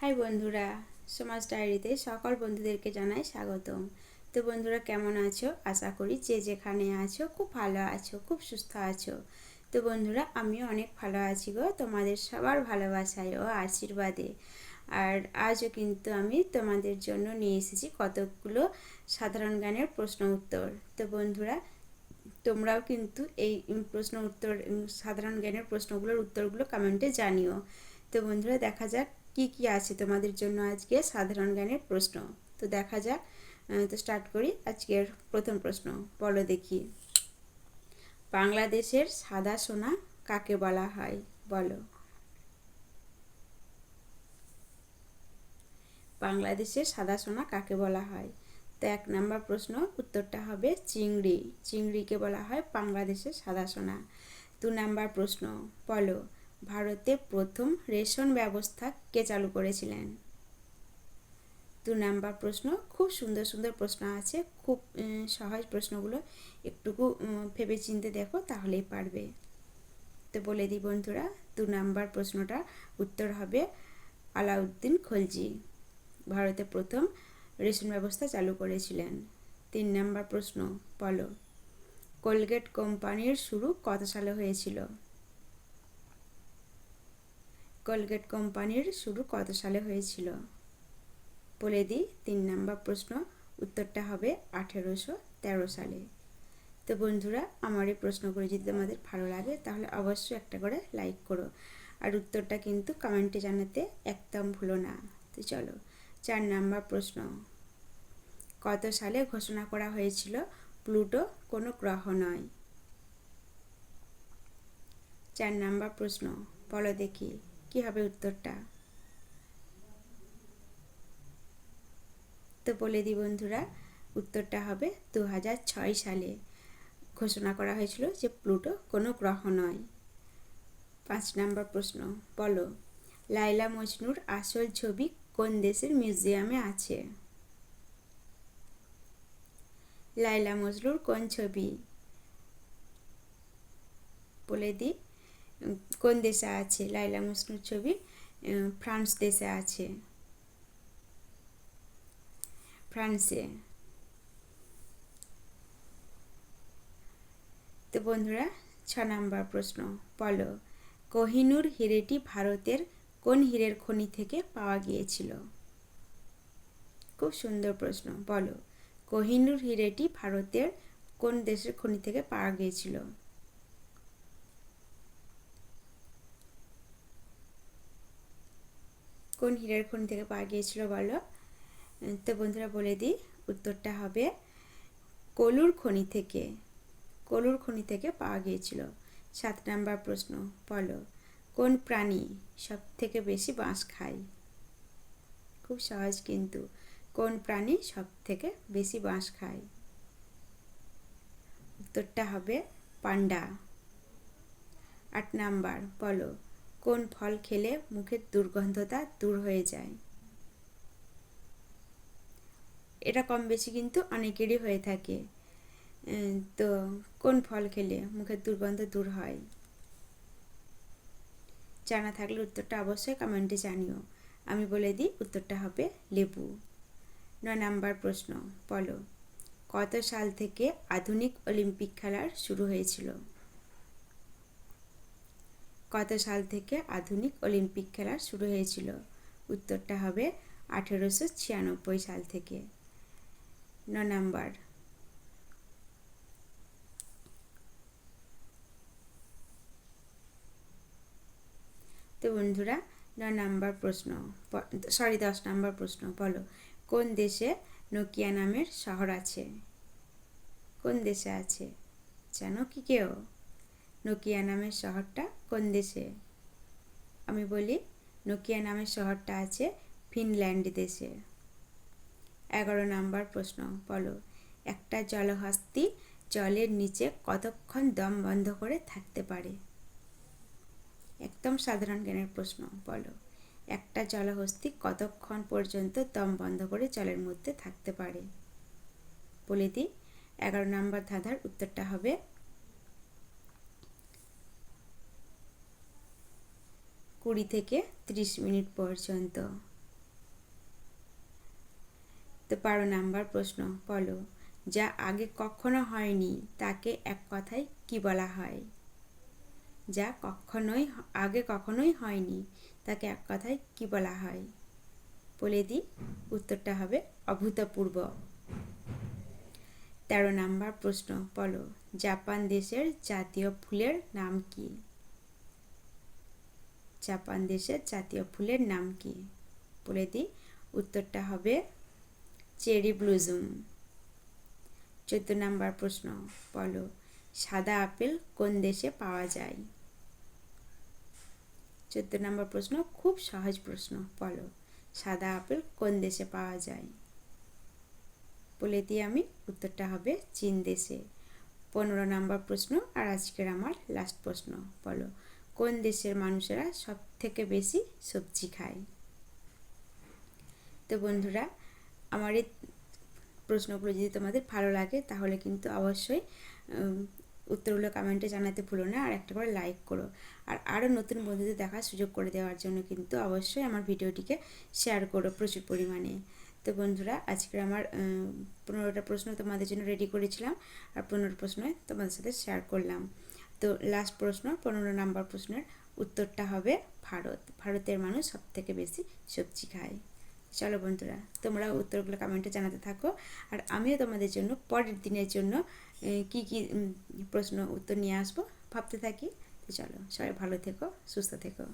High বন্ধুরা, সমাজ ডায়েরিতে সকল বন্ধুদেরকে জানাই স্বাগতম। তো বন্ধুরা, কেমন আছো? আশা করি যে যেখানে আছো, খুব ভালো আছো, খুব সুস্থ আছো। তো বন্ধুরা, আমিও অনেক ভালো আছি গো, তোমাদের সবার ভালোবাসায় ও আশীর্বাদে। আর আজও কিন্তু আমি তোমাদের জন্য নিয়ে এসেছি কতকগুলো সাধারণ জ্ঞানের প্রশ্ন উত্তর। তো বন্ধুরা, তোমরাও কিন্তু এই প্রশ্ন উত্তর সাধারণ জ্ঞানের প্রশ্নগুলোর উত্তরগুলো কমেন্টে জানিও। তো বন্ধুরা, দেখা যাক কি কি আছে তোমাদের জন্য আজকে সাধারণ জ্ঞানের প্রশ্ন? তো দেখা যাক তো স্টার্ট করি আজকের প্রথম প্রশ্ন, বলো দেখি। বাংলাদেশের সাদা সোনা কাকে বলা হয়? বলো। বাংলাদেশের সাদা সোনা কাকে বলা হয়? তো এক নম্বর প্রশ্ন, উত্তরটা হবে চিংড়ি। চিংড়িকে বলা হয় বাংলাদেশের সাদা সোনা। দু নাম্বার প্রশ্ন, বলো। ভারতে প্রথম রেশন ব্যবস্থা কে চালু করেছিলেন? দু নাম্বার প্রশ্ন, খুব সুন্দর সুন্দর প্রশ্ন আছে, খুব সহজ প্রশ্নগুলো একটুকু ভেবে চিনতে দেখো তাহলেই পারবে। তো বলে দিই বন্ধুরা, দু নাম্বার প্রশ্নটা উত্তর হবে আলাউদ্দিন খলজি, ভারতে প্রথম রেশন ব্যবস্থা চালু করেছিলেন। তিন নাম্বার প্রশ্ন, বলো, কোলগেট কোম্পানির শুরু কত সালে হয়েছিল? কলগেট কোম্পানির শুরু কত সালে হয়েছিল? বলে দিই, তিন নাম্বার প্রশ্ন, উত্তরটা হবে আঠেরোশো তেরো সালে। তো বন্ধুরা, আমার এই প্রশ্নগুলো যদি তোমাদের ভালো লাগে, তাহলে অবশ্যই একটা করে লাইক করো। আর উত্তরটা কিন্তু কমেন্টে জানাতে একদম ভুলো না। তো চলো, চার নাম্বার প্রশ্ন। কত সালে ঘোষণা করা হয়েছিল, প্লুটো কোনো গ্রহ নয়? চার নাম্বার প্রশ্ন, বলো দেখি। কি হবে উত্তরটা? তো বলে দিই বন্ধুরা, উত্তরটা হবে দু হাজার ছয় সালে। ঘোষণা করা হয়েছিল যে প্লুটো কোনো গ্রহ নয়। পাঁচ নম্বর প্রশ্ন, বলো লাইলা মজনুর আসল ছবি কোন দেশের মিউজিয়ামে আছে? লাইলা মজনুর কোন ছবি? বলে দিই কোন দেশে আছে? লাইলা মজনুর ছবি। ফ্রান্স দেশে আছে। ফ্রান্সে। তো বন্ধুরা, ছ নাম্বার প্রশ্ন। বলো, কোহিনুর হিরেটি ভারতের কোন হীরের খনি থেকে পাওয়া গিয়েছিল? খুব সুন্দর প্রশ্ন। বলো, কোহিনুর হিরেটি ভারতের কোন দেশের খনি থেকে পাওয়া গিয়েছিল? কোন হীরার খনি থেকে পাওয়া গিয়েছিল বলো? তো বন্ধুরা বলে দিই, উত্তরটা হবে কলুর খনি থেকে, কলুর খনি থেকে পাওয়া গিয়েছিল। সাত নাম্বার প্রশ্ন, বলো, কোন প্রাণী সব থেকে বেশি বাঁশ খায়? খুব সহজ কিন্তু, কোন প্রাণী সব থেকে বেশি বাঁশ খায়? উত্তরটা হবে পান্ডা। আট নাম্বার, বলো কোন ফল খেলে মুখের দুর্গন্ধতা দূর হয়ে যায়? এটা কম বেশি কিন্তু অনেকেরই হয়ে থাকে। তো কোন ফল খেলে মুখের দুর্গন্ধ দূর হয়? জানা থাকলে উত্তরটা অবশ্যই কমেন্টে জানিও। আমি বলে দিই, উত্তরটা হবে লেবু। ন নাম্বার প্রশ্ন, বলো, কত সাল থেকে আধুনিক অলিম্পিক খেলার শুরু হয়েছিল? কত সাল থেকে আধুনিক অলিম্পিক খেলা শুরু হয়েছিল? উত্তরটা হবে আঠেরোশো ছিয়ানব্বই সাল থেকে। ন নাম্বার। তো বন্ধুরা, ন নাম্বার প্রশ্ন। সরি, দশ নাম্বার প্রশ্ন, বলো। কোন দেশে নোকিয়া নামের শহর আছে? কোন দেশে আছে? জানো কি কেউ? নোকিয়া নামের শহরটা কোন দেশে? আমি বলি, নোকিয়া নামের শহরটা আছে ফিনল্যান্ড দেশে। এগারো নাম্বার প্রশ্ন, বলো, একটা জলহস্তি জলের নিচে কতক্ষণ দম বন্ধ করে থাকতে পারে? একদম সাধারণ জ্ঞানের প্রশ্ন, বলো, একটা জলহস্তি কতক্ষণ পর্যন্ত দম বন্ধ করে জলের মধ্যে থাকতে পারে? বলে দিই, এগারো নম্বর ধাঁধার উত্তরটা হবে কুড়ি থেকে ত্রিশ মিনিট পর্যন্ত। তো বারো নাম্বার প্রশ্ন, বলো, যা আগে কখনো হয়নি, তাকে এক কথায় কি বলা হয়? যা কখনোই, আগে কখনোই হয়নি, তাকে এক কথায় কি বলা হয়? বলে দিই, উত্তরটা হবে অভূতপূর্ব। তেরো নাম্বার প্রশ্ন, বলো, জাপান দেশের জাতীয় ফুলের নাম কি? জাপান দেশের জাতীয় ফুলের নাম কি? বলে দিই উত্তরটা হবে চেরি ব্লুজুম। চোদ্দ নাম্বার প্রশ্ন, বলো, সাদা আপেল কোন দেশে পাওয়া যায়? চোদ্দ নম্বর প্রশ্ন, খুব সহজ প্রশ্ন, বলো, সাদা আপেল কোন দেশে পাওয়া যায়? বলে দিই আমি, উত্তরটা হবে চীন দেশে। পনেরো নম্বর প্রশ্ন, আর আজকের আমার লাস্ট প্রশ্ন, বলো কোন দেশের মানুষেরা সব থেকে বেশি সবজি খায়? তো বন্ধুরা, আমার এই প্রশ্নগুলো যদি তোমাদের ভালো লাগে, তাহলে কিন্তু অবশ্যই উত্তরগুলো কমেন্টে জানাতে ভুলো না, আর একটা করে লাইক করো। আর আরও নতুন বন্ধুদের দেখার সুযোগ করে দেওয়ার জন্য কিন্তু অবশ্যই আমার ভিডিওটিকে শেয়ার করো প্রচুর পরিমাণে। তো বন্ধুরা, আজকের আমার পনেরোটা প্রশ্ন তোমাদের জন্য রেডি করেছিলাম, আর পনেরো প্রশ্ন তোমাদের সাথে শেয়ার করলাম। তো লাস্ট প্রশ্ন, পনেরো নাম্বার প্রশ্নের উত্তরটা হবে ভারত। ভারতের মানুষ সবথেকে বেশি সবজি খায়। চলো বন্ধুরা তোমরা উত্তরগুলো কমেন্টে জানাতে থাকো। আর আমিও তোমাদের জন্য পরের দিনের জন্য কি কি প্রশ্ন উত্তর নিয়ে আসব ভাবতে থাকি। তো চলো, সবাই ভালো থেকো, সুস্থ থেকো।